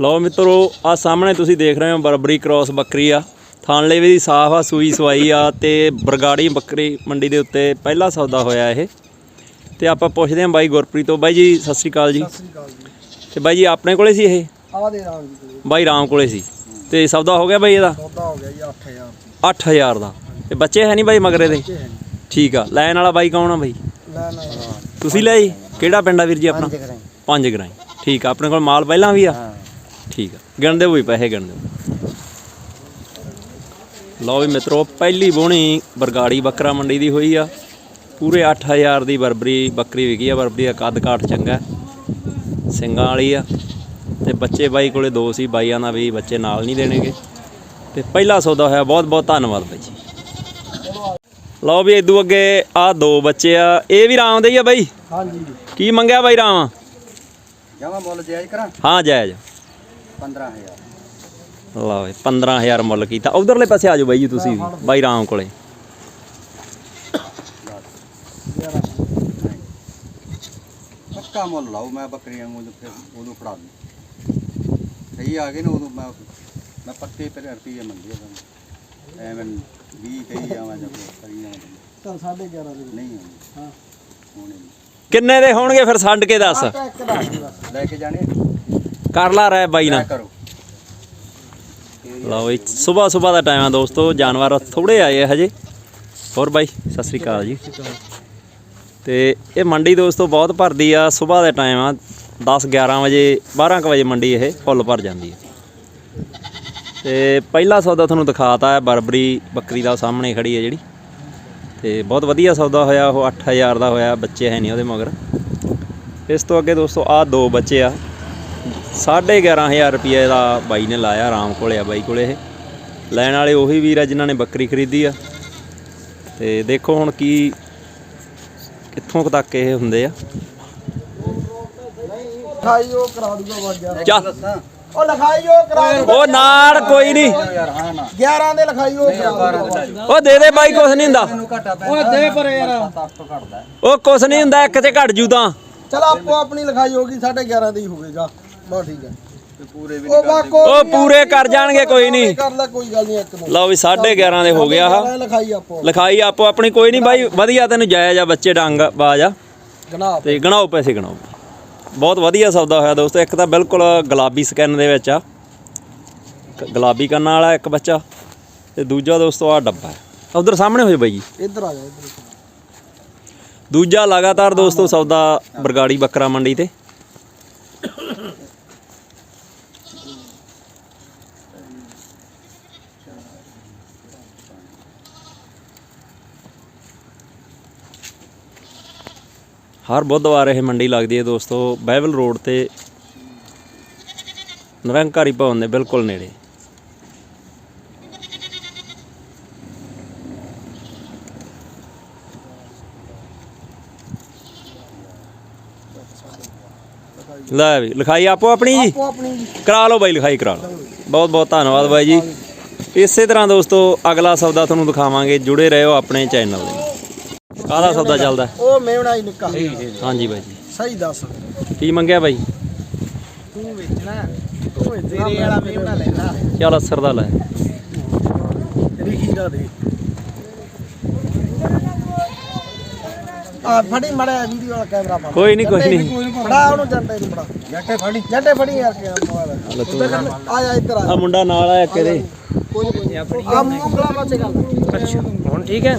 ਲਓ ਮਿੱਤਰੋ ਆ ਸਾਹਮਣੇ ਤੁਸੀਂ ਦੇਖ ਰਹੇ ਹੋ ਬਰਬਰੀ ਕ੍ਰਾਸ ਬੱਕਰੀ ਆ। ਥਾਨਲੇ ਵੀ ਸਾਫ਼ ਆ ਸੂਈ ਸਵਾਈ ਆ ਤੇ ਬਰਗਾੜੀ ਬੱਕਰੀ ਮੰਡੀ ਦੇ ਉੱਤੇ ਪਹਿਲਾ ਸੌਦਾ ਹੋਇਆ ਇਹ। ਤੇ ਆਪਾਂ ਪੁੱਛਦੇ ਹਾਂ ਬਾਈ ਗੁਰਪ੍ਰੀਤ ਤੋਂ। ਬਾਈ ਜੀ ਸਤਿ ਸ੍ਰੀ ਅਕਾਲ ਜੀ। ਸਤਿ ਸ੍ਰੀ ਅਕਾਲ ਜੀ। ਤੇ ਬਾਈ ਜੀ ਆਪਣੇ ਕੋਲੇ ਸੀ ਇਹ? ਆ ਦੇ ਰਾਮ ਜੀ ਕੋਲ। ਬਾਈ ਰਾਮ ਕੋਲੇ ਸੀ। ਤੇ ਸੌਦਾ ਹੋ ਗਿਆ ਬਾਈ ਇਹਦਾ? ਸੌਦਾ ਹੋ ਗਿਆ ਜੀ 8000 8000 ਦਾ। ਤੇ ਬੱਚੇ ਹੈ ਨਹੀਂ ਬਾਈ ਮਗਰੇ ਦੇ। ਠੀਕ ਆ। ਲੈਣ ਵਾਲਾ ਬਾਈ ਕੌਣ ਆ ਬਾਈ? ਤੁਸੀਂ ਲੈ ਜੀ। ਕਿਹੜਾ ਪਿੰਡ ਆ ਵੀਰ ਜੀ ਆਪਣਾ? ਪੰਜ ਗਰਾਈ। ਠੀਕ ਆ ਆਪਣੇ ਕੋਲ ਮਾਲ ਪਹਿਲਾਂ ਵੀ ਆ? ਠੀਕ ਆ। ਗਿਣਦੇ ਹੋਈ ਪੈਸੇ ਗਿਣਦੇ ਲਓ ਵੀ ਮਿੱਤਰੋ ਪਹਿਲੀ ਬੋਣੀ ਬਰਗਾੜੀ ਬੱਕਰਾ ਮੰਡੀ ਦੀ ਹੋਈ ਆ। ਪੂਰੇ 8000 ਦੀ ਬਰਬਰੀ ਬੱਕਰੀ ਵਿਕੀ ਆ। ਬਰਬਰੀ ਦਾ ਕੱਦ ਕਾਠ ਚੰਗਾ। ਸਿੰਗਾਂ ਵਾਲੀ ਆ। ਤੇ ਬੱਚੇ ਬਾਈ ਕੋਲੇ ਦੋ ਸੀ ਬਾਈਆਂ ਦਾ ਵੀ ਬੱਚੇ ਨਾਲ ਨਹੀਂ ਦੇਣਗੇ। ਤੇ ਪਹਿਲਾ ਸੌਦਾ ਹੋਇਆ। ਬਹੁਤ ਬਹੁਤ ਧੰਨਵਾਦ ਬਾਈ ਜੀ। ਲਓ ਵੀ ਇਦੋਂ ਅੱਗੇ ਆ ਦੋ ਬੱਚੇ ਆ। ਇਹ ਵੀ ਰਾਮ ਦੇ ਹੀ ਆ ਬਾਈ? ਹਾਂਜੀ। ਕੀ ਮੰਗਿਆ ਬਾਈ ਰਾਮ? ਜਮਾ ਮੁੱਲ ਜਾਇਜ਼ ਕਰਾਂ? ਹਾਂ ਜਾਇਜ਼। 15000 ਲਓ ਵੀ 15000 ਮੁੱਲ ਕੀਤਾ। ਉਧਰਲੇ ਪਾਸੇ ਆ ਜਾਓ ਬਾਈ ਜੀ ਤੁਸੀਂ ਵੀ ਬਾਈ ਰਾਮ ਕੋਲੇ। ਪੱਕਾ ਮੁੱਲ ਲਾਓ ਮੈਂ ਬੱਕਰੀਆਂ ਨੂੰ ਫਿਰ ਉਦੋਂ ਫੜਾ ਦੂੰ ਸਹੀ ਆ ਗਏ ਨਾ ਉਦੋਂ ਮੈਂ ਮੈਂ ਪੱਕੇ ਪਰ ਰੁਪਏ ਮੰਗੀ ਆ ਤੁਹਾਨੂੰ ਐਵੇਂ 20 ਕਹੀ ਜਾਵਾਂ ਜਾਂ ਕੋਈ ਕਰੀ ਜਾਵਾਂ ਚਲ 11.5 ਦੇ ਨਹੀਂ ਹੋਣੀ ਹਾਂ। ਹੋਣੀ ਨਹੀਂ। ਕਿੰਨੇ ਦੇ ਹੋਣਗੇ ਫਿਰ ਛੱਡ ਕੇ ਦੱਸ? ਲੈ ਕੇ ਜਾਣੇ ਕਰ ਲਾ ਰਹਿ ਬਾਈ ਨਾਲ। ਕਰੋ। ਲਓ ਵੀ ਸਵੇਰ ਸਵੇਰ ਦਾ ਟਾਈਮ ਆ ਦੋਸਤੋ ਜਾਨਵਰ ਥੋੜੇ ਆਏ ਆ ਹਜੇ। ਹੋਰ ਬਾਈ ਸਤਿ ਸ੍ਰੀ ਅਕਾਲ ਜੀ। ਤੇ ਇਹ ਮੰਡੀ ਦੋਸਤੋ ਬਹੁਤ ਭਰਦੀ ਆ ਸਵੇਰ ਦਾ ਟਾਈਮ ਆ 10 11 ਵਜੇ 12 ਕੁ ਵਜੇ ਮੰਡੀ ਇਹ ਫੁੱਲ ਭਰ ਜਾਂਦੀ ਹੈ ਤੇ ਪਹਿਲਾ ਸੌਦਾ ਤੁਹਾਨੂੰ ਦਿਖਾਤਾ ਹੈ ਬਰਬਰੀ ਬੱਕਰੀ ਦਾ ਸਾਹਮਣੇ ਖੜੀ ਹੈ ਜਿਹੜੀ। ਤੇ ਬਹੁਤ ਵਧੀਆ ਸੌਦਾ ਹੋਇਆ ਉਹ 8000 ਦਾ ਹੋਇਆ ਬੱਚੇ ਹੈ ਨਹੀਂ ਉਹਦੇ ਮਗਰ। ਇਸ ਤੋਂ ਅੱਗੇ ਦੋਸਤੋ ਆ ਦੋ ਬੱਚੇ ਆ 11500 ਰੁਪਏ ਦਾ ਬਾਈ ਨੇ ਲਾਇਆ ਆਰਾਮ ਕੋਲੇ ਆ ਬਾਈ ਕੋਲੇ ਇਹ। ਲੈਣ ਵਾਲੇ ਉਹੀ ਵੀਰ ਆ ਜਿਨ੍ਹਾਂ ਨੇ ਬੱਕਰੀ ਖਰੀਦੀ ਆ। ਤੇ ਦੇਖੋ ਹੁਣ ਕੀ ਕਿੱਥੋਂ ਕੁ ਤੱਕ ਇਹ ਹੁੰਦੇ ਆ। ਲਿਖਾਈ ਉਹ ਕਰਾ ਦੂਗਾ ਵਾ 11 ਚੱਲ। ਦੱਸਾਂ ਉਹ ਲਿਖਾਈ ਉਹ ਕਰਾ ਦੂਗਾ ਉਹ ਨਾਲ ਕੋਈ ਨਹੀਂ। ਯਾਰ ਹਾਂ ਨਾ 11 ਦੇ ਲਿਖਾਈ ਉਹ ਕਰਾ ਦੂਗਾ ਉਹ ਦੇ ਦੇ ਬਾਈ ਕੁਛ ਨਹੀਂ ਹੁੰਦਾ। ਓਏ ਦੇ ਪਰ ਯਾਰ। ਉਹ ਕੁਛ ਨਹੀਂ ਹੁੰਦਾ ਇੱਕ ਤੇ ਘਟ ਜੂ ਤਾਂ। ਚਲ ਆਪੋ ਆਪਣੀ ਲਿਖਾਈ ਹੋਗੀ 11.5 ਦੀ ਹੋਵੇਗਾ। ਬਹੁਤ ਠੀਕ ਹੈ। ਤੇ ਪੂਰੇ ਵੀ ਉਹ ਵਾਕੋ ਉਹ ਪੂਰੇ ਕਰ ਜਾਣਗੇ ਕੋਈ ਨਹੀਂ। ਕਰ ਲੈ ਕੋਈ ਗੱਲ ਨਹੀਂ ਇੱਕ ਨੂੰ ਲਓ ਵੀ 11.5 ਦੇ ਹੋ ਗਿਆ ਆ ਲਿਖਾਈ ਆਪੋ। ਲਿਖਾਈ ਆਪੋ ਆਪਣੀ ਕੋਈ ਨਹੀਂ ਬਾਈ ਵਧੀਆ ਤੈਨੂੰ ਜਾਇਜ਼ ਆ ਬੱਚੇ ਡੰਗ ਬਾਜ ਆ। ਤੇ ਗਣਾਓ ਪੈਸੇ ਗਣਾਓ। ਬਹੁਤ ਵਧੀਆ ਸੌਦਾ ਹੋਇਆ ਦੋਸਤੋ ਇੱਕ ਤਾਂ ਬਿਲਕੁਲ ਗੁਲਾਬੀ ਸਕੈਨ ਦੇ ਵਿੱਚ ਆ। ਗੁਲਾਬੀ ਕੰਨਾਂ ਵਾਲਾ ਇੱਕ ਬੱਚਾ ਤੇ ਦੂਜਾ ਦੋਸਤੋ ਆ ਡੱਬਾ ਹੈ। ਉਧਰ ਸਾਹਮਣੇ ਹੋ ਜਾ ਬਾਈ ਜੀ। ਇੱਧਰ ਆ ਜਾ ਇੱਧਰ ਦੂਜਾ ਲਗਾਤਾਰ ਦੋਸਤੋ ਸੌਦਾ ਬਰਗਾੜੀ ਬੱਕਰਾ ਮੰਡੀ ਤੇ। ਹਰ ਬੁੱਧਵਾਰ ਇਹ ਮੰਡੀ ਲੱਗਦੀ ਹੈ ਦੋਸਤੋ ਬਾਈਬਲ ਰੋਡ ਤੇ ਨਿਰੰਕਾਰੀ ਭਵਨ ਦੇ ਬਿਲਕੁਲ ਨੇੜੇ। ਲੈ ਵੀ ਲਿਖਾਈ ਆਪੋ ਆਪਣੀ ਜੀ? ਆਪੋ ਆਪਣੀ ਜੀ। ਕਰਾ ਲਓ ਬਾਈ ਲਿਖਾਈ ਕਰਾ ਲਓ। ਬਹੁਤ ਬਹੁਤ ਧੰਨਵਾਦ ਬਾਈ ਜੀ। ਇਸੇ ਤਰ੍ਹਾਂ ਦੋਸਤੋ ਅਗਲਾ ਸੌਦਾ ਤੁਹਾਨੂੰ ਦਿਖਾਵਾਂਗੇ। ਜੁੜੇ ਰਹੋ ਆਪਣੇ ਚੈਨਲ ਦੇ। ਕਾਹਦਾ ਸੌਦਾ ਚੱਲਦਾ? ਉਹ ਮੇਵਣਾ ਹੀ ਨਿੱਕਾ। ਹਾਂਜੀ ਬਾਈ ਜੀ। ਸਹੀ ਦੱਸ। ਕੀ ਮੰਗਿਆ ਬਾਈ? ਤੂੰ ਵੇਚਣਾ ਓਏ ਤੇਰੇ ਵਾਲਾ ਮੇਵਣਾ ਲੈਣਾ ਚੱਲ ਅਸਰ ਦਾ ਲੈ। ਰਿਖੀ ਦਾ। ਦੇ ਫੜੀ ਮੜਾ ਵੀਡੀਓ ਵਾਲਾ ਕੈਮਰਾ ਪਾ ਕੋਈ ਨਹੀਂ ਕੋਈ ਨਹੀਂ ਫੜਾ ਉਹਨੂੰ ਜੰਡੇ ਨੂੰ ਫੜਾ। ਜੱਟੇ ਫੜੀ। ਜੱਟੇ ਫੜੀ ਯਾਰ ਕੈਮਰਾ ਆ ਜਾ ਇੱਧਰ ਆ ਮੁੰਡਾ ਨਾਲ ਆਇਆ ਕਿਹਦੇ ਆ ਮੁੰਗਲਾ ਮੱਚ ਗੱਲ ਅੱਛਾ। ਹੁਣ ਠੀਕ ਹੈ?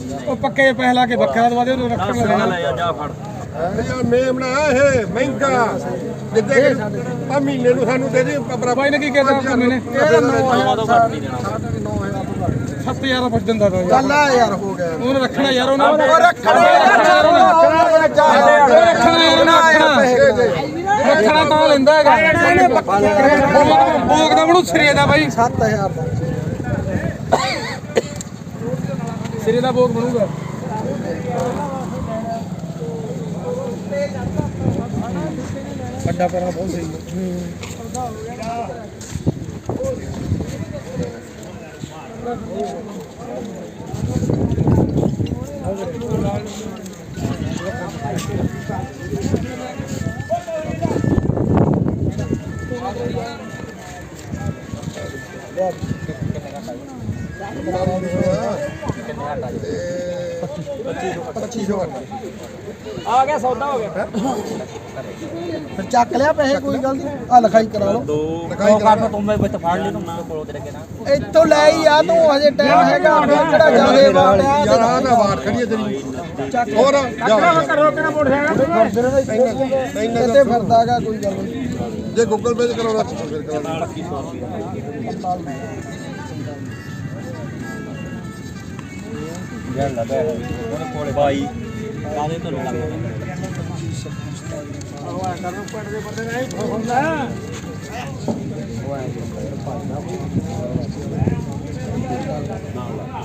ਉਹ ਪੱਕੇ ਪੈਸੇ ਲਾ ਕੇ ਬੱਕਰਾ ਦਵਾ ਦੇ ਉਹਨੂੰ ਰੱਖਣ ਰੱਖਣ ਲੈ ਜਾ ਜਾ ਫੜ। ਇਹ ਮੇਮਣਾ ਇਹ ਮਹਿੰਗਾ। ਜਿੱਦੇ ਆ ਮਹੀਨੇ ਨੂੰ ਸਾਨੂੰ ਦੇ ਦੇ ਬਾਈ ਨੇ ਕੀ ਕਹਿਤਾ ਆਪਾਂ ਮੈਨੇ ਇਹ 9000 ਤੋਂ ਘੱਟ ਨਹੀਂ ਦੇਣਾ। 9000 ਤੋਂ ਘੱਟ 7000 ਬਚ ਜਾਂਦਾ ਤਾਂ ਯਾਰ। ਚੱਲ ਆ ਯਾਰ ਹੋ ਗਿਆ। ਉਹਨੇ ਰੱਖਣਾ ਯਾਰ ਉਹਨੇ ਉਹ ਰੱਖਣਾ ਰੱਖਣਾ ਰੱਖਣਾ ਰੱਖਣਾ ਯਾਰ ਉਹਨੇ ਰੱਖਣਾ ਪੈਸੇ ਰੱਖਣਾ ਤਾਂ ਲੈਂਦਾ ਹੈਗਾ। ਭੋਗ ਦਾ ਬਣੂ ਸਿਰੇ ਦਾ ਬਾਈ। 7000 ਦਾ। ਸਿਰੇ ਦਾ ਭੋਗ ਬਣੂਗਾ। ਵੱਡਾ ਪੈਰਾ ਬਹੁਤ ਸਹੀ ਹੈ। ਆ ਗਿਆ ਸੌਦਾ ਹੋ ਗਿਆ। ਫਿਰ ਚੱਕ ਲਿਆ ਪੈਸੇ ਕੋਈ ਗੱਲ ਨਹੀਂ। ਆ ਲਿਖਾਈ ਕਰਾ ਲਓ। ਇੱਥੋਂ ਲੈ ਹੀ ਆ ਤੂੰ ਹਜੇ ਟਾਈਮ ਹੈਗਾ ਫਿਰ ਕਿਹੜਾ ਜਾਦੇ ਵਾੜਿਆ ਯਾਰ ਆ ਨਾ ਬਾਤ ਖੜੀ ਹੈ ਤੇਰੀ। ਹੋਰ ਜਾ। ਕਿਤੇ ਫਿਰਦਾਗਾ ਕੋਈ ਗੱਲ ਨਹੀਂ। ਜੇ ਗੂਗਲ ਪੇ ਕਰਾਉਣਾ ਫਿਰ ਕਰਾ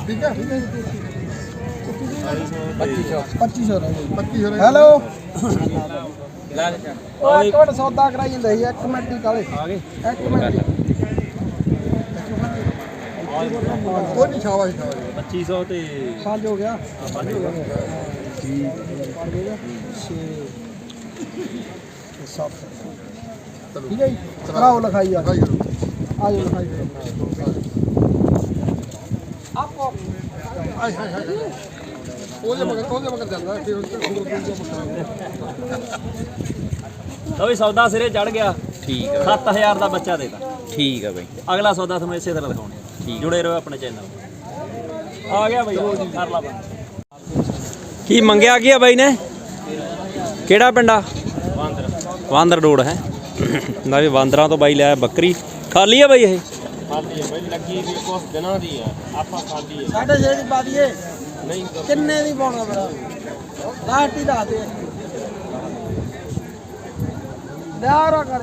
ਠੀਕ ਹੈ 2500 ਰਹਿ ਗਏ 25 ਹੋ ਹੈਲੋ ਉਹ ਇੱਕ ਮਿੰਟ ਸੌਦਾ ਕਰਾਈ ਜਾਂਦਾ ਸੀ ਇੱਕ ਮਿੰਟ ਹੀ ਕਾਲੇ ਆ ਗਏ। ਇੱਕ ਮਿੰਟ ਹੀ। ਕੋਈ ਨਹੀਂ ਸ਼ਾਬਾਸ਼ ਸ਼ਾਬਾਸ਼। 2500 ਤੇ ਪੰਜ ਹੋ ਗਿਆ। ਪੰਜ ਹੋ ਗਿਆ। ਠੀਕ ਛੇ ਤੇ ਸੱਤ ਠੀਕ ਹੈ ਕਰਾਓ ਲਿਖਾਈ ਆ। ਆਜੋ ਲਿਖਾਈ ਕਰੋ। ਆਏ ਹਾਏ ਹਾਏ ਉਹਦੇ ਮਗਰ ਉਹਦੇ ਮਗਰ ਜਾਂਦਾ ਫਿਰ ਉਸ ਤੋਂ ਹੋਰ ਕੋਈ ਮਗਰ ਲਓ ਵੀ ਸੌਦਾ ਸਿਰੇ ਚੜ ਗਿਆ। ਠੀਕ ਹੈ 7000 ਦਾ ਬੱਚਾ ਦੇਤਾ ਠੀਕ ਆ ਬਾਈ। ਅਗਲਾ ਸੌਦਾ ਤੁਹਾਨੂੰ ਇਸੇ ਤਰ੍ਹਾਂ ਦਿਖਾਉਣੇ ਆ। ਠੀਕ ਜੁੜੇ ਰਹੋ ਆਪਣੇ ਚੈਨਲ ਆ ਗਿਆ ਬਾਈ ਕਰ ਲਾ ਕੀ ਮੰਗਿਆ ਕੀ ਆ ਬਾਈ ਨੇ? ਕਿਹੜਾ ਪਿੰਡਾ ਵਾਂਦਰ। ਵਾਂਦਰ ਰੋਡ ਹੈ। ਨਾ ਵੀ ਵਾਂਦਰਾਂ ਤੋਂ ਬਾਈ ਲਿਆ ਬੱਕਰੀ। ਖਾਲੀ ਆ ਬਾਈ ਇਹ? ਸਾਢੇ ਛੇ ਦੀ ਪਾ ਦਈਏ। ਨਹੀਂ ਕਿੰਨੇ ਦੀ ਪਾਉਣਾ ਮੇਰਾ ਲਾਸਟ ਹੀ ਦੱਸ ਦੇ। ਲਿਆਰਾ ਕਰ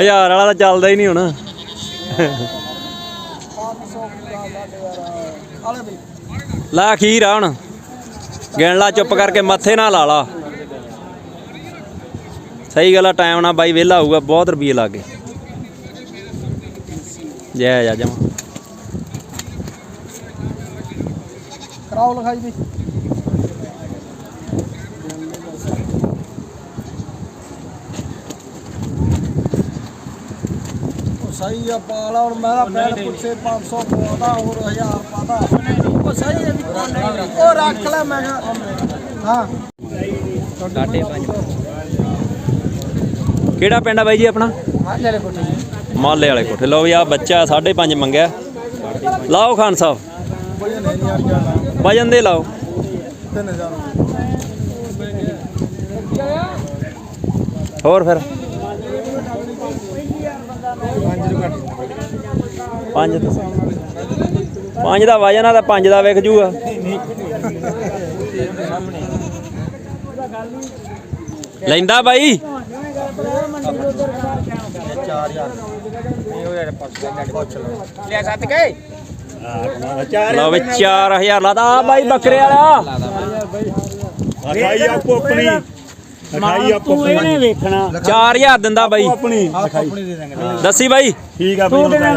ਹਜ਼ਾਰ ਵਾਲਾ ਤਾਂ ਚੱਲਦਾ ਹੀ ਨਹੀਂ ਹੁਣ। ਲਾ ਅਖੀਰ ਆ ਹੁਣ। ਗਿਣ ਲਾ ਚੁੱਪ ਕਰਕੇ ਮੱਥੇ ਨਾਲ ਲਾ ਲਾ। ਸਹੀ ਗੱਲ ਆ ਟਾਈਮ ਨਾਲ ਬਾਈ ਵਿਹਲਾ ਹੋਊਗਾ, ਬਹੁਤ ਰੁਪਏ ਲੱਗ ਜੈ ਜਾ ਜਮਾ। ਕਰਾਓ ਲਿਖਾਈ ਬਈ ਸਹੀ ਆ ਪਾਲਾ ਹੁਣ ਮੈਂ ਤਾਂ ਪੈਣ ਪੁੱਛੇ 500 ਪਾਉਂਦਾ ਹੋਰ 1000 ਪਾਦਾ ਉਹ ਸਹੀ ਹੈ ਵੀ ਉਹ ਰੱਖ ਲੈ ਮੈਂ ਹਾਂ। ਸਾਢੇ ਪੰਜ। ਕਿਹੜਾ ਪਿੰਡ ਆ ਬਾਈ ਜੀ ਆਪਣਾ? ਹਾਂ ਲੈ ਕੋਠੇ। ਮਾਲੇ ਵਾਲੇ ਕੋਠੇ। ਲਓ ਵੀ ਆ ਬੱਚਾ 5.5 ਮੰਗਿਆ। ਲਾਓ ਖਾਨ ਸਾਹਿਬ। ਵਜਨ ਦੇ ਲਾਓ। ਹੋਰ ਫਿਰ। ਪੰਜ ਪੰਜ ਦਾ ਵਜਨ ਆ ਤਾਂ ਪੰਜ ਦਾ ਵਿਕ ਜੂਗਾ। ਲੈਂਦਾ ਬਾਈ। ਲਓ ਵੀ 4000 ਲਾਦਾ ਆ ਬਾਈ ਬੱਕਰੇ ਵਾਲਾ। ਖਾਈ ਆਪੋ ਆਪਣੀ। ਲਿਖਾਈ ਆਪੋ ਵੇਖਣਾ। 4000 ਦਿੰਦਾ ਬਾਈ। ਆਪਣੀ। ਦੱਸੀ ਬਾਈ। ਠੀਕ ਆ ਤੂੰ ਕਿੰਨੇ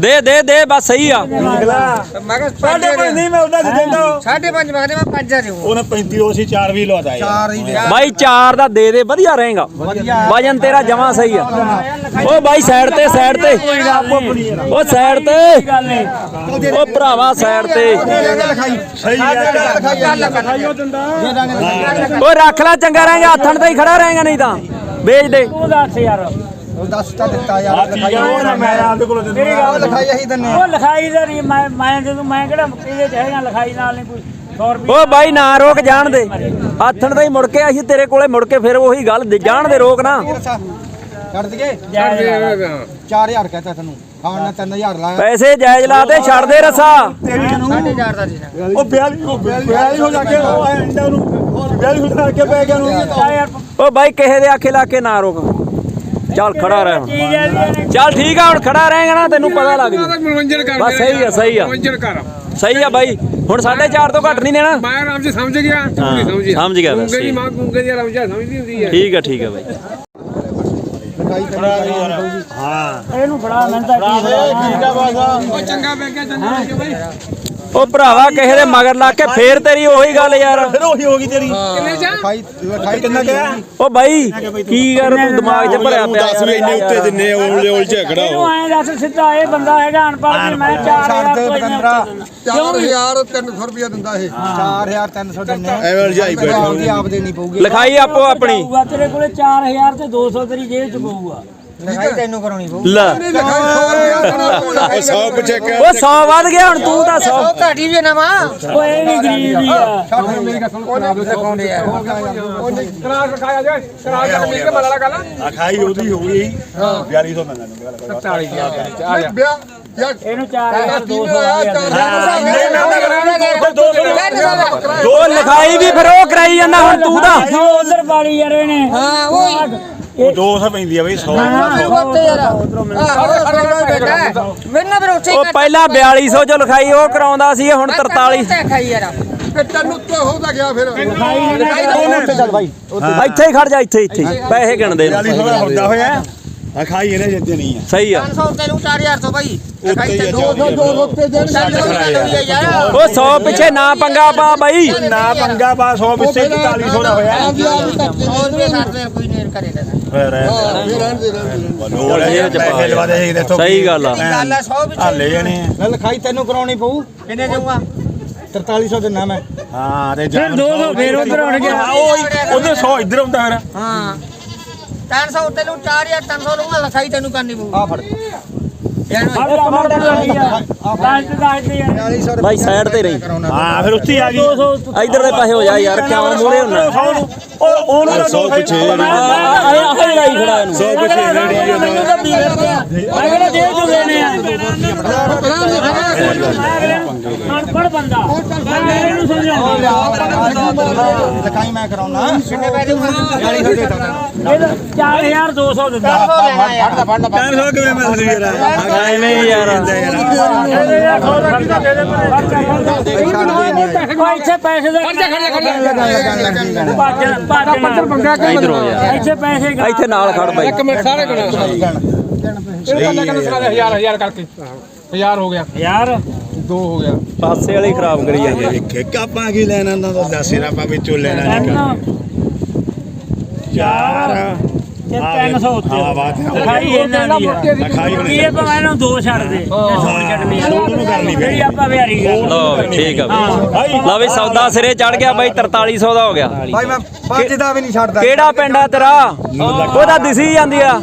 ਦੇ ਦੇ ਦੇ ਬਸ ਸਹੀ ਆ। ਅਗਲਾ ਮੈਂ ਕਿਹਾ ਸਾਡੇ ਕੋਲ ਨਹੀਂ ਮੈਂ ਉਹਨਾਂ ਦੇ ਦਿੰਦਾ। ਸਾਢੇ ਪੰਜ ਮੰਗਦੇ ਮੈਂ ਪੰਜ ਦੇਵਾਂ ਉਹਨੇ 35 ਉਹ ਸੀ 4 ਵੀ ਲਵਾਦਾ ਯਾਰ। ਚਾਰ ਹੀ ਦੇ ਬਾਈ 4 ਦਾ ਦੇ ਦੇ ਵਧੀਆ ਰਹੇਗਾ। ਵਜਨ ਤੇਰਾ ਜਮਾ ਸਹੀ ਆ। ਓ ਬਾਈ ਸਾਈਡ ਤੇ ਸਾਈਡ ਤੇ। ਓ ਸਾਈਡ ਤੇ। ਗੱਲ ਓ ਭਰਾਵਾ ਸਾਈਡ ਤੇ। ਸਹੀ ਆ। ਓ ਰੱਖ ਲੈ ਚੰਗਾ ਰਹੇਗਾ ਹੱਥਣ ਤੇ ਹੀ ਖੜਾ ਰਹੇਗਾ ਨਹੀਂ ਤਾਂ। ਵੇਚ ਦੇ। ਤੂੰ ਦੱਸ ਯਾਰ। ਉਹ ਦੱਸ ਤਾਂ ਦਿੱਤਾ ਆ ਯਾਰ ਠੀਕ ਆ ਉਹ ਨਾ ਮੈਂ ਆਪਦੇ ਕੋਲ ਮੇਰੀ ਦਿੰਦਾ ਗੱਲ ਲਿਖਾਈ ਅਸੀਂ ਦਿੰਨੇ ਉਹ ਲਿਖਾਈ ਦਾ ਨਹੀਂ ਮੈਂ ਮੈਂ ਜਦੋਂ ਮੈਂ ਕਿਹੜਾ ਇਹਦੇ ਚ ਹੈਗਾ ਲਿਖਾਈ ਨਾਲ ਨਹੀਂ ਕੋਈ 100 ਰੁਪਏ ਓ ਬਾਈ ਨਾ ਰੋਕ ਜਾਣ ਦੇ। ਹੱਥਣ ਤੇ ਹੀ ਮੁੜ ਕੇ ਅਸੀਂ ਤੇਰੇ ਕੋਲੇ ਮੁੜ ਕੇ ਫਿਰ ਉਹੀ ਗੱਲ ਦੇ- ਜਾਣ ਦੇ ਰੋਕ ਨਾ। ਛੱਡ ਦਈਏ? ਜਾਇਜ਼ ਯਾਰ। 4000 ਕਹਤਾ ਤੈਨੂੰ। ਖਾਣ ਨਾਲ 3000 ਲਾਇਆ। ਪੈਸੇ ਜਾਇਜ਼ ਲਾ ਤੇ ਛੱਡ ਦੇ ਰਸਾ। ਦਾ ਦੇਣਾ ਉਹ 42 ਉਹ 42 ਹੋ ਜਾ ਕੇ ਉਹ ਐ ਇੰਦਾ ਉਹਨੂੰ। 42 ਹੋ ਜਾ ਕੇ ਪੈ ਗਿਆ ਉਹਨੂੰ। ਚੱਲ ਯਾਰ ਓ ਬਾਈ ਕਿਸੇ ਦੇ ਆਖੇ ਲਾ ਕੇ ਨਾ ਰੋਕ। ਚੱਲ ਖੜਾ ਰਹਿ ਹੁਣ। ਚੱਲ ਠੀਕ ਆ ਹੁਣ ਖੜਾ ਰਹੇਗਾ ਨਾ ਤੈਨੂੰ ਪਤਾ ਲੱਗ ਜੂ। ਮਨੋਰੰਜਨ ਕਰ ਬਸ ਸਹੀ ਆ ਸਹੀ ਆ। ਮਨੋਰੰਜਨ ਕਰ। ਸਹੀ ਆ ਬਾਈ ਹੁਣ 4.5 ਤੋਂ ਘੱਟ ਨਹੀਂ ਦੇਣਾ। ਮੈਂ ਆਰਾਮ ਜੀ ਸਮਝ ਗਿਆ। ਤੂੰ ਨਹੀਂ ਸਮਝੀ ਸਮਝ ਗਿਆ ਬਸ, ਗੂੰਗੇ ਦੀ ਠੀਕ। ਮਾਂ ਗੂੰਗੇ ਦੀ ਆਰਾਮ ਜੀ ਸਮਝਦੀ ਹੁੰਦੀ ਹੈ ਠੀਕ ਆ ਠੀਕ ਆ ਬਾਈ। ਹਾਂ। ਇਹਨੂੰ ਬੜਾ ਮਿਹਨਤ ਕੀ ਉਹ ਚੰਗਾ ਬੈ ਗਿਆ ਚੰਗਾ ਬੈ ਗਿਆ ਬਾਈ। ਉਹ ਭਰਾਵਾ ਕਿਸੇ ਦੇ ਮਗਰ ਲੱਗ ਕੇ ਫੇਰ ਤੇਰੀ ਉਹੀ ਗੱਲ ਯਾਰ। ਫਿਰ ਉਹੀ ਹੋ ਗਈ ਤੇਰੀ। ਕਿੰਨੇ ਚ ਲਿਖਾਈ ਲਿਖਾਈ ਕਿੰਨਾ ਕਿਹਾ? ਉਹ ਬਾਈ ਕੀ ਕਰ ਤੂੰ ਦਿਮਾਗ 'ਚ ਭਰਿਆ ਪਿਆ ਦੱਸ ਵੀ ਇੰਨੇ ਉੱਤੇ ਦਿੰਨੇ ਉਲਝੇ ਉਲਝੇ ਖੜਾ ਇਹਨੂੰ ਐਂ ਦੱਸ ਸਿੱਧਾ ਇਹ ਬੰਦਾ ਹੈਗਾ ਅਨਪੜ੍ਹ ਤੇ ਮੈਂ 4000 ਛੱਡ ਦੇ ਕੋਈ ਨਹੀਂ ਬਤੰਦਰਾ। ਕਿਉਂ ਵੀ? 4300 ਰੁਪਇਆ ਦਿੰਦਾ ਇਹ। 4300 ਦਿੰਨੇ ਐਵੇਂ ਉਲਝਾਈ ਬੈਠਾ ਆਪਦੀ ਆਪ ਦੇਣੀ ਪਊਗੀ। ਲਿਖਾਈ ਆਪੋ ਆਪਣੀ ਤੇਰੇ ਕੋਲੇ 4000 ਤੇ 200 ਤੇਰੀ ਜੇਬ ਚ ਪਊਗਾ। ਲਿਖਾਈ ਤੈਨੂੰ ਕਰਾਉਣੀ ਪਊ ਲੈ ਸੌ ਪਿੱਛੇ ਉਹ 100 ਵੱਧ ਗਿਆ ਹੁਣ ਤੂੰ ਤਾਂ 100 ਉਹ ਘਾਟੀ ਵੀ ਨਾ ਮਾਂ ਉਹ ਇਹ ਵੀ ਗਰੀਬ ਹੀ ਆ ਦੋ ਅਖਾਈ ਉਹਦੀ ਹੋ ਗਈ 4200 ਮੈਂ ਤੈਨੂੰ 40 ਆ ਜਾ ਵਿਆਹ ਯਾਰ ਇਹਨੂੰ 4200 ਆ ਗਿਆ ਉਹ ਲਿਖਾਈ ਵੀ ਫਿਰ ਉਹ ਕਰਾਈ ਜਾਂਦਾ ਹੁਣ ਤੂੰ ਤਾਂ ਉਧਰ ਵਾਲੀ ਯਾਰ ਇਹਨੇ ਹਾਂ ਉਹ ਉਹ 200 ਪੈਂਦੀ ਆ ਬਈ 100 ਉੱਤੇ ਯਾਰ। ਮੈਨੂੰ ਫਿਰ ਉੱਥੇ ਉਹ ਪਹਿਲਾਂ 4200 ਚ ਲਿਖਾਈ ਉਹ ਕਰਾਉਂਦਾ ਸੀ ਹੁਣ 43 ਖਾਈ ਯਾਰ। ਤੇ ਤੈਨੂੰ ਉੱਤੇ ਹੋਦਾ ਗਿਆ ਫਿਰ। ਇੱਥੇ ਹੀ ਖੜ ਜਾ ਇੱਥੇ ਇੱਥੇ ਹੀ। ਪੈਸੇ ਗਿਣਦੇ ਨੇ। 4200 ਦਾ ਹੁੰਦਾ ਹੋਇਆ। ਅਖਾਈ ਇਹਨੇ ਜਿੱਤੇ ਨਹੀਂ ਆ। ਸਹੀ ਆ। 500 ਉੱਤੇ ਨੂੰ 4000 ਤੋਂ ਬਾਈ। ਉੱਤੇ ਹੀ ਆ ਦੋ ਸੌ ਦੋ ਸੌ ਉੱਤੇ ਦੇਣ ਯਾਰ। ਉਹ 100 ਪਿੱਛੇ ਨਾ ਪੰਗਾ ਪਾ ਬਾਈ। ਨਾ ਪੰਗਾ ਬਾ 100 ਪਿੱਛੇ 4400 ਦਾ ਹੋਇਆ। ਹੋਰ ਵੀ ਸਾਡੇ ਕੋਈ ਹਾਂ ਫਿਰ ਰਹਿਣ ਦੇ ਰਹਿਣ ਦੇ ਲੋੜ ਹੈ ਪੈਸੇ ਲਵਾ ਦੇ ਸੀ ਦੇਖੋ ਸਹੀ ਗੱਲ ਆ। ਗੱਲ ਆ 100 ਵਿੱਚ ਹਾਲੇ ਜਾਣੇ ਆ। ਲੈ ਲਿਖਾਈ ਤੈਨੂੰ ਕਰਾਉਣੀ ਪਊ? ਕਿੰਨੇ ਦੇਊਗਾ? 4300 ਦਿੰਨਾ ਮੈਂ। ਹਾਂ ਤੇ ਜਾਨ 200 ਫੇਰ ਉਧਰ ਗਿਆ ਉਹ ਉਹਦੇ 100 ਇੱਧਰ ਆਉਂਦਾ ਫਿਰ। ਹਾਂ। 300 ਉੱਤੇ ਨੂੰ 4000 300 ਲਊਗਾ ਲਖਾਈ ਤੈਨੂੰ ਕਰਨੀ ਪਊ। ਆ ਫੜ। ਯਾਰ ਸਾਡੇ ਟਮਾਟਰ ਲੱਗੀ ਆ ਦੱਸ ਤੇ ਦੱਸ ਦੇ ਯਾਰ। 4200 ਬਾਈ ਸਾਈਡ ਤੇ ਰਹੀ। ਹਾਂ ਫਿਰ ਉੱਥੇ ਆ ਗਈ। 200 ਇੱਧਰ ਦੇ ਪਾਸੇ ਹੋ ਜਾ ਯਾਰ ਕਿਉਂ ਮੂਰੇ ਹੁੰਨਾ ਉਹ ਉਹਨੂੰ 100 ਪਿੱਛੇ ਆਹ ਲਾਈ ਖੜਾ ਇਹਨੂੰ। 100 ਪਿੱਛੇ ਰੇੜੀ ਆ। ਨਾਲ ਮੈਂ ਕਿਹੜਾ ਜੇਬ ਚ ਲਿਖਾਈ ਮੈਂ ਕਰਾਉਣਾ ਕਿੰਨੇ ਪੈਸੇ ਦੇਊਗਾ ਇਹ 4200 ਦਿੰਦਾ 300 ਲੈਣਾ ਯਾਰ 300 ਕਿਵੇਂ ਮਿਲਦੀ ਯਾਰ ਐਵੇਂ ਹੀ ਯਾਰ ਉਹ ਇੱਥੇ ਪੈਸੇ ਦਾ ਭੱਜ ਭੱਜ ਪੰਗਾ ਇੱਧਰ ਹੋ ਜਾ ਇੱਥੇ ਪੈਸੇ ਗਾ ਇੱਥੇ ਨਾਲ ਖੜ ਬਾਈ ਇੱਕ ਮਿੰਟ ਸਾਰੇ ਗੁਣਾ ਇਹਨੂੰ ਕਹਿੰਦਾ ਕਿ ਸੁਣਾ ਹਜ਼ਾਰ ਹਜ਼ਾਰ ਕਰਕੇ ਹਜ਼ਾਰ ਹੋ ਗਿਆ ਯਾਰ ਦੋ ਹੋ ਗਿਆ। ਪਾਸੇ ਵਾਲੇ ਹੀ ਖਰਾਬ ਕਰੀ ਜਾਂਦੇ ਵੇਖੇ ਕਾਪਾਂ ਕੀ ਲੈਣਾ ਨਾ ਤਾਂ ਦੱਸ ਇਹਨਾਂ ਆਪਾਂ ਵਿੱਚੋਂ ਲੈਣਾ ਨਹੀਂ ਤਿੰਨ। ਚਾਰ। ਤੇ 300 ਉੱਤੇ। ਹਾਂ ਬਾਤ ਹੈ ਲਿਖਾਈ ਇਹਨਾਂ ਦੀ ਲਿਖਾਈ ਇਹ ਭਾਵੇਂ ਇਹਨੂੰ ਦੋ ਛੱਡ ਦੇ। ਇਹ ਸੋਣ ਛੱਡਣੀ ਆ ਉਹਨੂੰ ਕਰਨੀ ਜਿਹੜੀ ਆਪਾਂ ਵਿਹਾਰੀ ਲਓ ਠੀਕ ਆ ਬਾਈ ਲਓ ਵੀ ਸੌਦਾ ਸਿਰੇ ਚੜ ਗਿਆ ਬਾਈ 4300 ਦਾ ਹੋ ਗਿਆ। ਭਾਈ ਮੈਂ ਪੰਜ ਦਾ ਵੀ ਨਹੀਂ ਛੱਡਦਾ। ਕਿਹੜਾ ਪਿੰਡ ਆ ਤੇਰਾ? ਉਹਦਾ ਦਿਸੀ ਜਾਂਦੀ ਆ।